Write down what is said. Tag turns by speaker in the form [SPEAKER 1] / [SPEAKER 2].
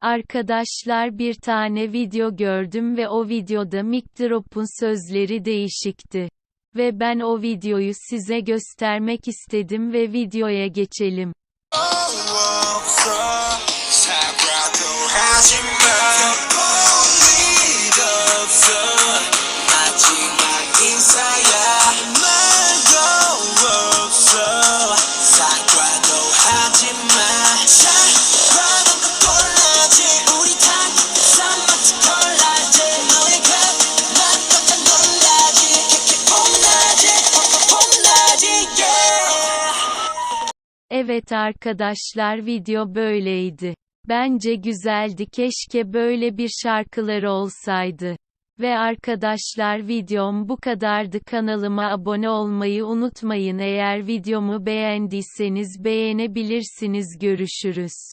[SPEAKER 1] Arkadaşlar bir tane video gördüm ve o videoda Mic Drop'un sözleri değişikti. Ve ben o videoyu size göstermek istedim ve videoya geçelim.
[SPEAKER 2] 없
[SPEAKER 1] Evet arkadaşlar video böyleydi. Bence güzeldi keşke böyle bir şarkıları olsaydı. Ve arkadaşlar videom bu kadardı kanalıma abone olmayı unutmayın eğer videomu beğendiyseniz beğenebilirsiniz görüşürüz.